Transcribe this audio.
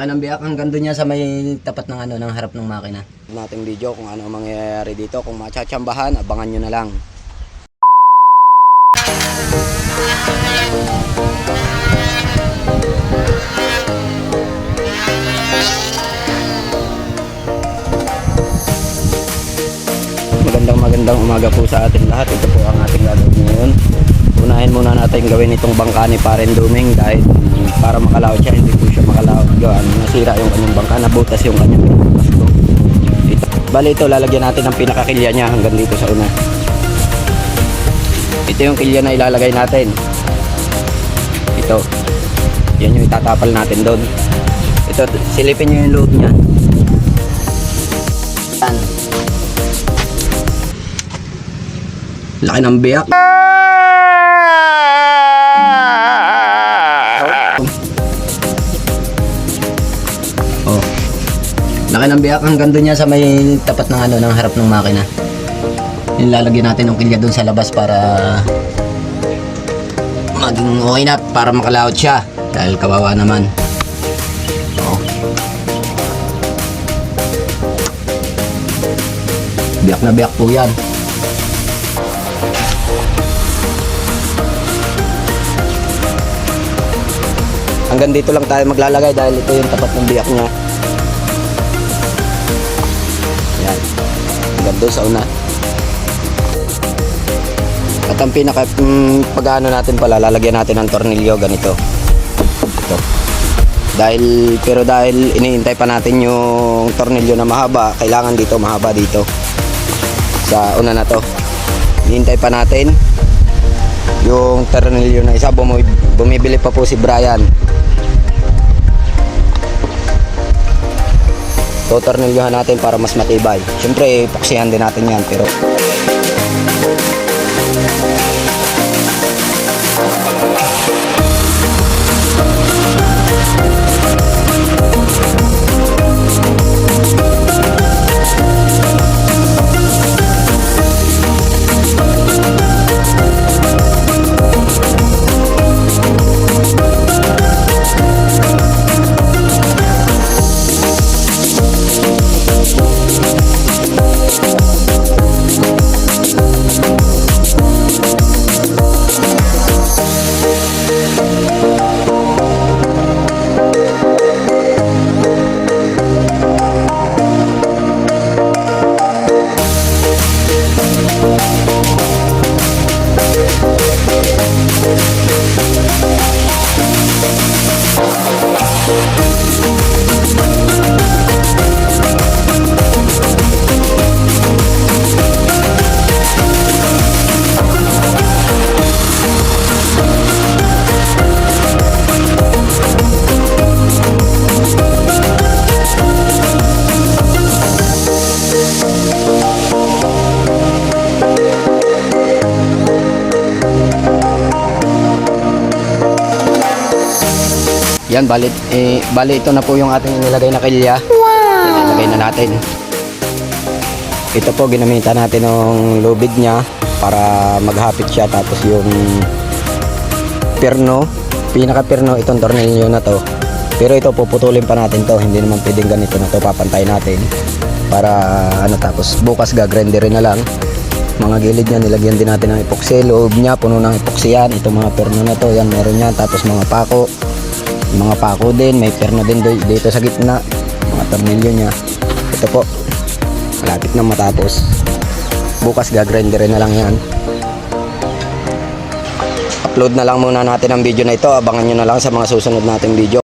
Anong biyak hanggang doon niya sa may tapat ng ano ng harap ng makina. Nating video kung ano ang mangyayari dito. Kung machachambahan, abangan nyo na lang. Magandang magandang umaga po sa ating lahat. Ito po ang ating gagawin ngayon. Natin gawin itong bangka ni Paren Duming dahil para makalawat siya, hindi po siya makalawat. Gawa, nasira yung kanyang bangka, nabutas yung kanyang. Ito. Bali ito, lalagyan natin ang pinakakilya niya hanggang dito sa una. Ito yung kilya na ilalagay natin. Ito. Yan yung itatapal natin doon. Ito, silipin nyo yung loob niya. Yan. Laki ng biyak. Biyak hanggang doon niya sa may tapat ng ano ng harap ng makina. Yung lalagyan natin ng kilya doon sa labas para maging okay na para makalaot siya dahil kawawa naman. Oh. Biyak na biyak po yan. Hanggang dito lang tayo maglalagay dahil ito yung tapat ng biyak niya. Hanggang doon sa una. At ang pinaka mm, pag-ano natin pala, lalagyan natin ng tornilyo ganito. Ito. Dahil, pero dahil iniintay pa natin yung tornilyo na mahaba, kailangan dito mahaba dito. Sa una na to. Iniintay pa natin yung tornilyo na isa. Bumi- bumibili pa po si Brian. Totornilyohan natin para mas matibay. Siyempre, puksihan din natin yan. Pero Yan, bali, eh, bali ito na po yung ating inilagay na kilya. Wow! Ilagay na natin. Ito po, ginamitan natin ng lubid niya para maghapit siya. Tapos yung perno, pinaka perno, itong tornilyo na to. Pero ito, puputulin pa natin to. Hindi naman pwedeng ganito na to. Papantay natin. Para ano, tapos bukas gagrinderin na lang. Mga gilid niya, nilagyan din natin ng epoxy. Loob niya, puno ng epoxy yan. Ito mga perno na to, yan meron yan. Tapos mga pako mga pako din, may perno din dito sa gitna, mga tornilyo niya. Ito po, malapit na matapos. Bukas gagrinderin na lang yan. Upload na lang muna natin ang video na ito. Abangan nyo na lang sa mga susunod nating video.